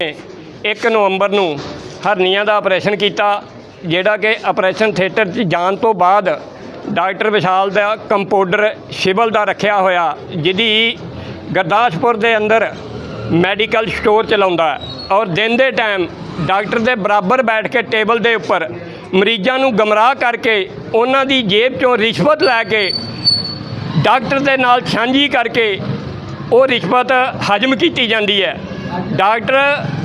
1 ਨਵੰਬਰ ਨੂੰ ਹਰਨੀਆਂ ਦਾ ਆਪਰੇਸ਼ਨ ਕੀਤਾ, ਜਿਹੜਾ ਕਿ ਆਪਰੇਸ਼ਨ ਥੀਏਟਰ 'ਚ ਜਾਣ ਤੋਂ ਬਾਅਦ ਡਾਕਟਰ ਵਿਸ਼ਾਲ ਦਾ ਕੰਪਾਊਂਡਰ ਸਿਵਲ ਦਾ ਰੱਖਿਆ ਹੋਇਆ, ਜਿਹਦੀ ਗੁਰਦਾਸਪੁਰ ਦੇ ਅੰਦਰ ਮੈਡੀਕਲ ਸਟੋਰ ਚਲਾਉਂਦਾ ਔਰ ਦਿਨ ਦੇ ਟਾਈਮ ਡਾਕਟਰ ਦੇ ਬਰਾਬਰ ਬੈਠ ਕੇ ਟੇਬਲ ਦੇ ਉੱਪਰ ਮਰੀਜ਼ਾਂ ਨੂੰ ਗਮਰਾਹ ਕਰਕੇ ਉਹਨਾਂ ਦੀ ਜੇਬ ਚੋਂ ਰਿਸ਼ਵਤ ਲੈ ਕੇ ਡਾਕਟਰ ਦੇ ਨਾਲ ਸਾਂਝੀ ਕਰਕੇ ਉਹ ਰਿਸ਼ਵਤ ਹਜਮ ਕੀਤੀ ਜਾਂਦੀ ਹੈ। ਡਾਕਟਰ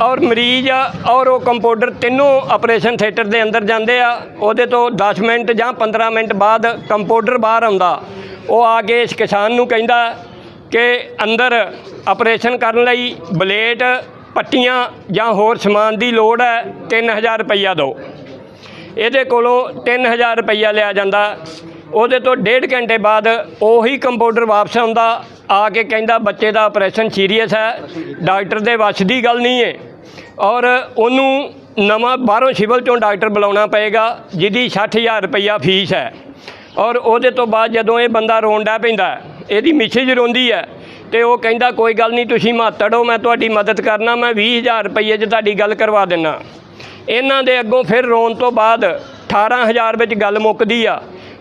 ਔਰ ਮਰੀਜ਼ ਔਰ ਉਹ ਕੰਪਾਊਂਡਰ ਤਿੰਨੋਂ ਆਪਰੇਸ਼ਨ ਥੀਏਟਰ ਦੇ ਅੰਦਰ ਜਾਂਦੇ ਆ। ਉਹਦੇ ਤੋਂ 10 ਮਿੰਟ ਜਾਂ 15 ਮਿੰਟ ਬਾਅਦ ਕੰਪਾਊਂਡਰ ਬਾਹਰ ਆਉਂਦਾ। ਉਹ ਆ ਕੇ ਇਸ ਕਿਸਾਨ ਨੂੰ ਕਹਿੰਦਾ ਕਿ ਅੰਦਰ ਆਪਰੇਸ਼ਨ ਕਰਨ ਲਈ ਬਲੇਟ, ਪੱਟੀਆਂ ਜਾਂ ਹੋਰ ਸਮਾਨ ਦੀ ਲੋੜ ਹੈ 3000 ਰੁਪਈਆ ਦਿਓ। ਇਹਦੇ ਕੋਲੋਂ 3000 ਰੁਪਈਆ ਲਿਆ ਜਾਂਦਾ। ਉਹਦੇ ਤੋਂ ਡੇਢ ਘੰਟੇ ਬਾਅਦ ਉਹੀ ਕੰਪਾਊਂਡਰ ਵਾਪਸ ਆਉਂਦਾ। ਆ ਕੇ ਕਹਿੰਦਾ ਬੱਚੇ ਦਾ ਆਪਰੇਸ਼ਨ ਸੀਰੀਅਸ ਹੈ, ਡਾਕਟਰ ਦੇ ਵੱਸ ਦੀ ਗੱਲ ਨਹੀਂ ਹੈ। ਔਰ ਉਹਨੂੰ ਨਵਾਂ ਬਾਹਰੋਂ ਸਿਵਲ ਚੋਂ ਡਾਕਟਰ ਬੁਲਾਉਣਾ ਪਏਗਾ, ਜਿਹਦੀ 60000 ਰੁਪਈਆ ਫੀਸ ਹੈ। ਔਰ ਉਹਦੇ ਤੋਂ ਬਾਅਦ ਜਦੋਂ ਇਹ ਬੰਦਾ ਰੋਣ ਡੈ ਪੈਂਦਾ, ਇਹਦੀ ਮਿਸਿਜ ਰੋਂਦੀ ਹੈ ਤੇ ਉਹ ਕਹਿੰਦਾ, ਕੋਈ ਗੱਲ ਨਹੀਂ, ਤੁਸੀਂ ਮਾਤੜ ਹੋ ਮੈਂ ਤੁਹਾਡੀ ਮਦਦ ਕਰਨਾ, ਮੈਂ 20000 ਰੁਪਈਏ 'ਚ ਤੁਹਾਡੀ ਗੱਲ ਕਰਵਾ ਦਿੰਨਾ। ਇਹਨਾਂ ਦੇ ਅੱਗੋਂ ਫਿਰ ਰੋਣ ਤੋਂ ਬਾਅਦ 18000 ਵਿੱਚ ਗੱਲ ਮੁੱਕਦੀ ਆ।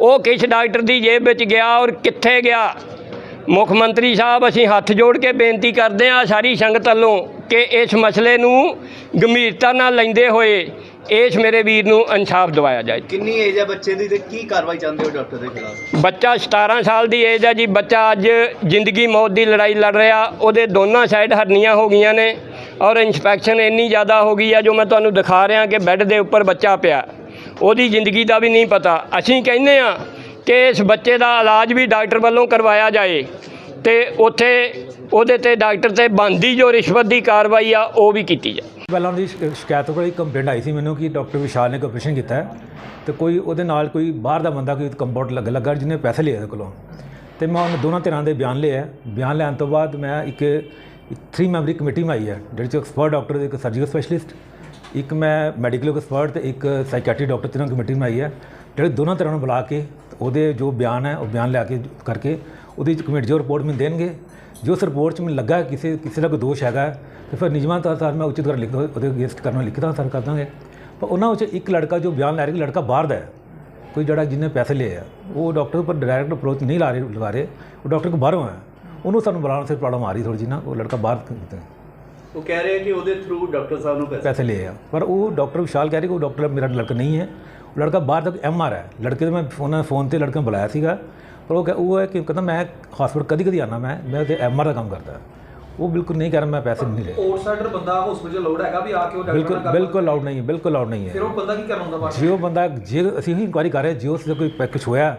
ਉਹ ਕਿਸ ਡਾਕਟਰ ਦੀ ਜੇਬ ਵਿੱਚ ਗਿਆ ਔਰ ਕਿੱਥੇ ਗਿਆ? ਮੁੱਖ ਮੰਤਰੀ ਸਾਹਿਬ ਅਸੀਂ ਹੱਥ ਜੋੜ ਕੇ ਬੇਨਤੀ ਕਰਦੇ ਹਾਂ ਸਾਰੀ ਸੰਗਤ ਵੱਲੋਂ ਕਿ ਇਸ ਮਸਲੇ ਨੂੰ ਗੰਭੀਰਤਾ ਨਾਲ ਲੈਂਦੇ ਹੋਏ ਇਸ ਮੇਰੇ ਵੀਰ ਨੂੰ ਇਨਸਾਫ ਦਿਵਾਇਆ ਜਾਏ। ਕਿੰਨੀ ਏਜ ਹੈ ਬੱਚੇ ਦੀ ਤੇ ਕੀ ਕਾਰਵਾਈ ਚਾਹੁੰਦੇ ਹੋ ਡਾਕਟਰ ਦੇ ਖਿਲਾਫ? ਬੱਚਾ 17 ਸਾਲ ਦੀ ਏਜ ਹੈ ਜੀ ਬੱਚਾ ਅੱਜ ਜ਼ਿੰਦਗੀ ਮੌਤ ਦੀ ਲੜਾਈ ਲੜ ਰਿਹਾ ਉਹਦੇ ਦੋਨਾਂ ਸਾਈਡ ਹਰਨੀਆਂ ਹੋ ਗਈਆਂ ਨੇ ਔਰ ਇਨਫੈਕਸ਼ਨ ਇੰਨੀ ਜ਼ਿਆਦਾ ਹੋ ਗਈ ਆ ਜੋ ਮੈਂ ਤੁਹਾਨੂੰ ਦਿਖਾ ਰਿਹਾ ਕਿ ਬੈੱਡ ਦੇ ਉੱਪਰ ਬੱਚਾ ਪਿਆ। ਉਹਦੀ ਜ਼ਿੰਦਗੀ ਦਾ ਵੀ ਨਹੀਂ ਪਤਾ। ਅਸੀਂ ਕਹਿੰਦੇ ਆ ਕਿ ਇਸ ਬੱਚੇ ਦਾ ਇਲਾਜ ਵੀ ਡਾਕਟਰ ਵੱਲੋਂ ਕਰਵਾਇਆ ਜਾਏ ਤੇ ਉੱਥੇ ਉਹਦੇ ਤੇ ਡਾਕਟਰ ਤੇ ਬੰਦੀ ਜੋ ਰਿਸ਼ਵਤ ਦੀ ਕਾਰਵਾਈ ਆ, ਉਹ ਵੀ ਕੀਤੀ ਜਾਏ। ਪਹਿਲਾਂ ਉਹਦੀ ਸ਼ਿਕਾਇਤ ਕੋਲ ਇੱਕ ਕੰਪਲੇਂਟ ਆਈ ਸੀ ਮੈਨੂੰ ਕਿ ਡਾਕਟਰ ਵਿਸ਼ਾਲ ਨੇ ਆਪਰੇਸ਼ਨ ਕੀਤਾ ਹੈ ਤੇ ਕੋਈ ਉਹਦੇ ਨਾਲ ਕੋਈ ਬਾਹਰ ਦਾ ਬੰਦਾ ਕੋਈ ਕੰਪਾਊਂਡ ਲੱਗ, ਲੱਗਾ ਜਿਹਨੇ ਪੈਸੇ ਲਏ ਉਹਦੇ ਕੋਲੋਂ। ਤੇ ਮੈਂ ਉਹਨਾਂ ਦੋਨਾਂ ਧਿਰਾਂ ਦੇ ਬਿਆਨ ਲਿਆ ਬਿਆਨ ਲੈਣ ਤੋਂ ਬਾਅਦ ਮੈਂ ਇੱਕ 3 ਮੈਂਬਰੀ ਕਮੇਟੀ ਮੈਂ ਆਈ ਹੈ, ਜਿਹਦੇ ਚ ਐਕਸਪਰਟ ਡਾਕਟਰ ਇੱਕ ਸਰਜੀਕਲ ਸਪੈਸ਼ਲਿਸਟ ਇੱਕ ਮੈਂ ਮੈਡੀਕਲ ਐਕਸਪਰਟ ਤੇ ਇੱਕ ਸਾਈਕੈਟਰੀ ਡਾਕਟਰ ਤਿੰਨਾਂ ਕਮੇਟੀ ਬਣਾਈ ਹੈ। ਜਿਹੜੇ ਦੋਨਾਂ ਤਰ੍ਹਾਂ ਨੂੰ ਬੁਲਾ ਕੇ ਉਹਦੇ ਜੋ ਬਿਆਨ ਹੈ, ਉਹ ਬਿਆਨ ਲਿਆ ਕੇ ਕਰਕੇ ਉਹਦੀ ਕਮੇਟੀ ਜੋ ਰਿਪੋਰਟ ਮੈਨੂੰ ਦੇਣਗੇ, ਜੋ ਉਸ ਰਿਪੋਰਟ 'ਚ ਮੈਨੂੰ ਲੱਗਾ ਕਿਸੇ ਕਿਸੇ ਦਾ ਕੋਈ ਦੋਸ਼ ਹੈਗਾ ਤੇ ਫਿਰ ਨਿਯਮਾਂ ਤੌਰ ਤੇ ਮੈਂ ਉਚਿਤ ਕਰ ਲਿਖ ਉਹਦੇ ਅਗੇਂਸਟ ਕਰਨਾ ਲਿਖਦਾ, ਸਰ ਕਰ ਦਾਂਗੇ। ਪਰ ਉਹਨਾਂ ਵਿੱਚ ਇੱਕ ਲੜਕਾ ਜੋ ਬਿਆਨ ਲੈ ਰਿਹਾ ਕਿ ਲੜਕਾ ਬਾਹਰ ਦਾ ਹੈ, ਕੋਈ ਜਿਹੜਾ ਜਿਹਨੇ ਪੈਸੇ ਲਏ ਆ, ਉਹ ਡਾਕਟਰ ਉੱਪਰ ਡਾਇਰੈਕਟ ਅਪਰੋਚ ਨਹੀਂ ਲਾ ਰਹੇ, ਲਗਾ ਰਹੇ, ਉਹ ਡਾਕਟਰ ਕੋ ਬਾਹਰੋਂ ਹੈ। ਉਹਨੂੰ ਸਾਨੂੰ ਬੁਲਾਉਣ ਸੇ ਪ੍ਰੋਬਲਮ ਆ ਰਹੀ ਥੋੜੀ ਜਿਹੀ ਨਾ, ਉਹ ਲੜਕਾ ਬਾਹਰ ਕਿਤੇ ਉਹ ਕਹਿ ਰਹੇ ਕਿ ਉਹਦੇ ਥਰੂ ਡਾਕਟਰ ਸਾਹਿਬ ਨੂੰ ਪੈਸੇ। ਲਏ ਆ। ਪਰ ਉਹ ਡਾਕਟਰ ਵਿਸ਼ਾਲ ਕਹਿ ਰਹੇ ਕਿ ਉਹ ਡਾਕਟਰ ਮੇਰਾ ਲੜਕਾ ਨਹੀਂ ਹੈ। ਉਹ ਲੜਕਾ ਬਾਹਰ ਤੱਕ ਐਮ ਆਰ ਹੈ। ਲੜਕੇ ਤੋਂ ਮੈਂ ਫੋਨ ਫੋਨ ਤੇ ਲੜਕਾ ਨੂੰ ਬੁਲਾਇਆ ਸੀਗਾ। ਪਰ ਉਹ ਕਹਿ- ਉਹ ਹੈ ਕਿ ਕਹਿੰਦਾ ਮੈਂ ਹਸਪੀਟਲ ਕਦੀ ਕਦੀ ਆਣਾ ਮੈਂ ਮੈਂ ਤੇ ਐਮ ਆਰ ਦਾ ਕੰਮ ਕਰਦਾ। ਉਹ ਬਿਲਕੁਲ ਨਹੀਂ ਕਰ ਰਿਹਾ ਮੈਂ ਪੈਸੇ ਨਹੀਂ ਲਏ। ਆਊਟਸਾਈਡਰ ਬੰਦਾ ਹਸਪੀਟਲ ਲੋੜ ਹੈਗਾ ਵੀ ਆ ਕੇ ਉਹ ਡਾਕਟਰ ਬਿਲਕੁਲ ਨਾਲ ਗੱਲ ਬਿਲਕੁਲ ਅਲਾਉਡ ਨਹੀਂ ਹੈ ਬਿਲਕੁਲ ਅਲਾਉਡ ਨਹੀਂ ਫਿਰ ਹੈ ਉਹ ਬੰਦਾ ਕੀ ਕਰਨ ਹੁੰਦਾ ਬਾਅਦ ਜੇ ਉਹ ਬੰਦਾ ਜੇ ਅਸੀਂ ਹੀ ਇਨਕੁਆਇਰੀ ਕਰ ਰਹੇ ਜੇ ਉਸ ਦਾ ਕੋਈ ਪੈ- ਕੁਛ ਹੋਇਆ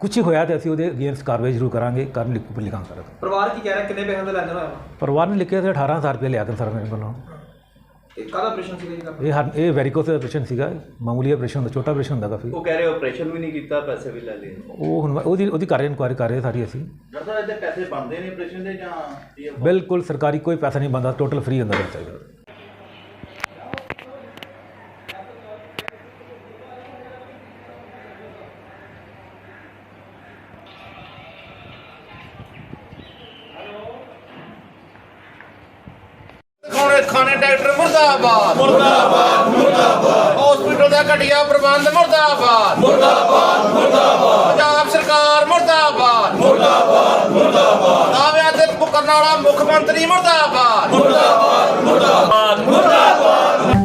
ਕੁਛ ਹੀ ਹੋਇਆ ਤੇ ਅਸੀਂ ਉਹਦੇ ਅਗੇਂਸਟ ਕਾਰਵਾਈ ਜ਼ਰੂਰ ਕਰਾਂਗੇ। ਕਰਨ ਲਿਖ ਲਿਖਾਂ ਸਰ ਪਰਿਵਾਰ ਕੀ ਕਹਿ ਰਿਹਾ? ਕਿੰਨੇ ਪੈਸੇ ਦਾ ਲੈਂਦੇ ਹੋਇਆ? ਪਰਿਵਾਰ ਨੇ ਲਿਖਿਆ ਸੀ 18000 ਰੁਪਏ ਲਿਆ ਕੇ ਸਰ ਮੇਰੇ ਕੋਲੋਂ। ਇਹ ਕਾਹਦਾ ਆਪਰੇਸ਼ਨ ਸੀਗਾ ਜੀ? ਇਹ ਹਰ ਇਹ ਵੈਰੀਕੋਸ ਆਪਰੇਸ਼ਨ ਸੀਗਾ। ਮਾਮੂਲੀ ਆਪਰੇਸ਼ਨ ਹੁੰਦਾ ਛੋਟਾ ਆਪਰੇਸ਼ਨ ਹੁੰਦਾ ਕਾਫੀ। ਉਹ ਕਹਿ ਰਹੇ ਆਪਰੇਸ਼ਨ ਵੀ ਨਹੀਂ ਕੀਤਾ ਪੈਸੇ ਵੀ ਲੈ ਲਏ। ਉਹ ਹੁਣ ਉਹਦੀ ਉਹਦੀ ਕਰ ਰਹੇ ਇਨਕੁਆਇਰੀ ਕਰ ਰਹੇ ਸਾਰੀ ਅਸੀਂ। ਡਾਕਟਰ ਸਾਹਿਬ ਇਹਦੇ ਪੈਸੇ ਬਣਦੇ ਨੇ ਆਪਰੇਸ਼ਨ ਦੇ ਜਾਂ ਬਿਲਕੁਲ ਸਰਕਾਰੀ ਕੋਈ ਪੈਸਾ ਨਹੀਂ ਬੰਦਾ ਟੋਟਲ ਫ੍ਰੀ ਹੁੰਦਾ ਬੱਚਾ ਜੀ ਡਾਕਟਰ ਮੁਰਦਾਬਾਦ। ਮੁਰਦਾਬਾਦ ਮੁਰਦਾਬਾਦ। ਹਸਪੀਟਲ ਦਾ ਘਟੀਆ ਪ੍ਰਬੰਧ ਮੁਰਦਾਬਾਦ। ਮੁਰਦਾਬਾਦ ਮੁਰਦਾਬਾਦ। ਪੰਜਾਬ ਸਰਕਾਰ ਮੁਰਦਾਬਾਦ। ਮੁਰਦਾਬਾਦ ਮੁਰਦਾਬਾਦ। ਦਾਅਵਿਆਂ ਤੇ ਮੁਕਰਨ ਵਾਲਾ ਮੁੱਖ ਮੰਤਰੀ ਮੁਰਦਾਬਾਦ।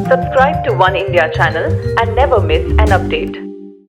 Subscribe to One India channel and never miss an update.